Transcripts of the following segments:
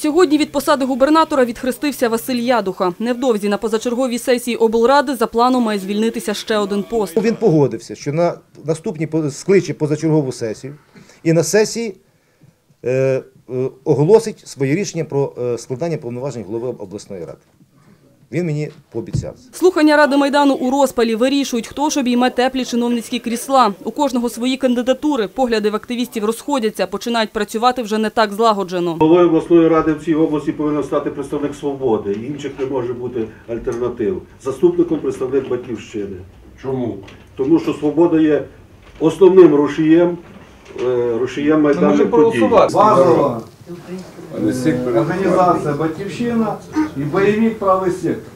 Сьогодні від посади губернатора відхрестився Василь Ядуха. Невдовзі на позачерговій сесії облради за планом має звільнитися ще один пост. Він погодився, що на наступній скличе позачергову сесію і на сесії е, е, оголосить своє рішення про е, складання повноважень голови обласної ради. Він мені пообіцяв. Слухання Ради Майдану у розпалі вирішують, хто ж обійме теплі чиновницькі крісла. У кожного свої кандидатури. Погляди в активістів розходяться, починають працювати вже не так злагоджено. Головою обласної ради в цій області повинен стати представник свободи. Інших не може бути альтернатив. Заступником представник батьківщини. Чому? Тому що свобода є основним рушієм, е, рушієм подій. Базова. Організація Батьківщина і бойовик правий сектор.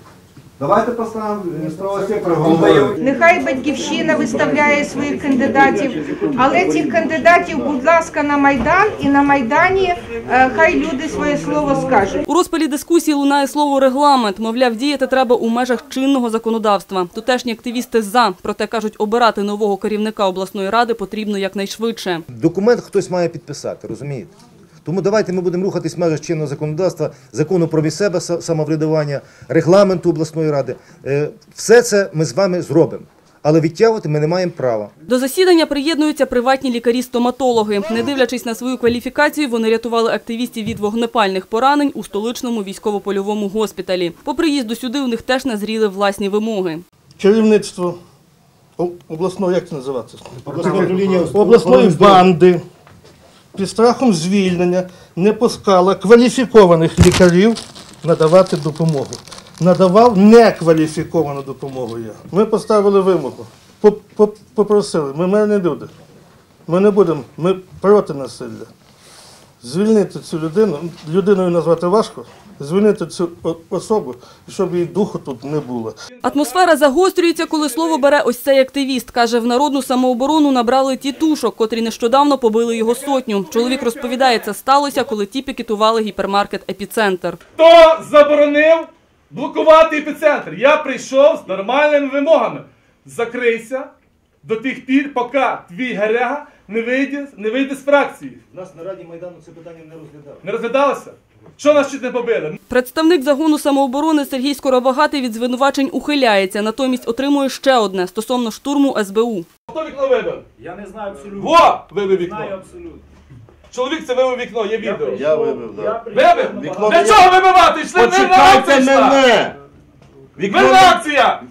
Давайте поставимо з правого сектора головою. Нехай батьківщина виставляє своїх кандидатів, але цих кандидатів, будь ласка, на майдан і на майдані е, хай люди своє слово скажуть. У розпалі дискусії лунає слово регламент. Мовляв, діяти треба у межах чинного законодавства. Тутешні активісти за, проте кажуть, обирати нового керівника обласної ради потрібно якнайшвидше. Документ хтось має підписати, розумієте? Тому давайте ми будемо рухатись в межах чинного законодавства, закону про місцеве самоврядування, регламенту обласної ради. Е, Все це ми з вами зробимо. Але відтягувати ми не маємо права. До засідання приєднуються приватні лікарі-стоматологи. Не дивлячись на свою кваліфікацію, вони рятували активістів від вогнепальних поранень у столичному військово-польовому госпіталі. По приїзду сюди у них теж назріли власні вимоги. керівництво о- обласного, як це називається? обласної банди під страхом звільнення не пускала кваліфікованих лікарів надавати допомогу. Надавав некваліфіковану допомогу я. Ми поставили вимогу, Поп- поп- попросили, ми мирні люди. Ми не будемо, ми проти насилля. Звільнити цю людину, людиною назвати важко, звільнити цю особу, щоб її духу тут не було. Атмосфера загострюється, коли слово бере ось цей активіст. Каже, в народну самооборону набрали тітушок, котрі нещодавно побили його сотню. Чоловік розповідає, це сталося, коли ті пікетували гіпермаркет «Епіцентр». Хто заборонив блокувати епіцентр? Я прийшов з нормальними вимогами. Закрийся до тих пір, поки твій гаряга не вийде, не вийде з фракції. У нас на Раді Майдану це питання не розглядали. Не розглядалося? Що нас чуть не побили? Представник загону самооборони Сергій Скоробагатий від звинувачень ухиляється, натомість отримує ще одне стосовно штурму СБУ. Хто вікно вибив? Я не знаю абсолютно. Во! Вибив вікно. Знаю абсолютно. Чоловік це вибив вікно, є відео. Я вибив, да. Вибив? Для чого вибивати? Йшли акція йшла! Мирна акція!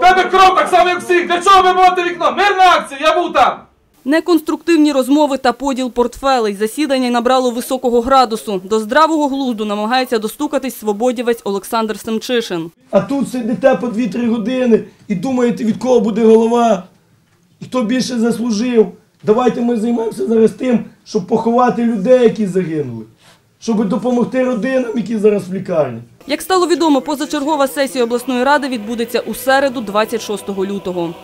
Тебе кров так само, як всіх! Для чого вибивати вікно? Мирна акція! Я був там! Неконструктивні розмови та поділ портфелей. Засідання набрало високого градусу. До здравого глузду намагається достукатись свободівець Олександр Семчишин. А тут сидите по 2-3 години і думаєте, від кого буде голова, хто більше заслужив. Давайте ми займемося зараз тим, щоб поховати людей, які загинули, щоб допомогти родинам, які зараз в лікарні. Як стало відомо, позачергова сесія обласної ради відбудеться у середу, 26 лютого.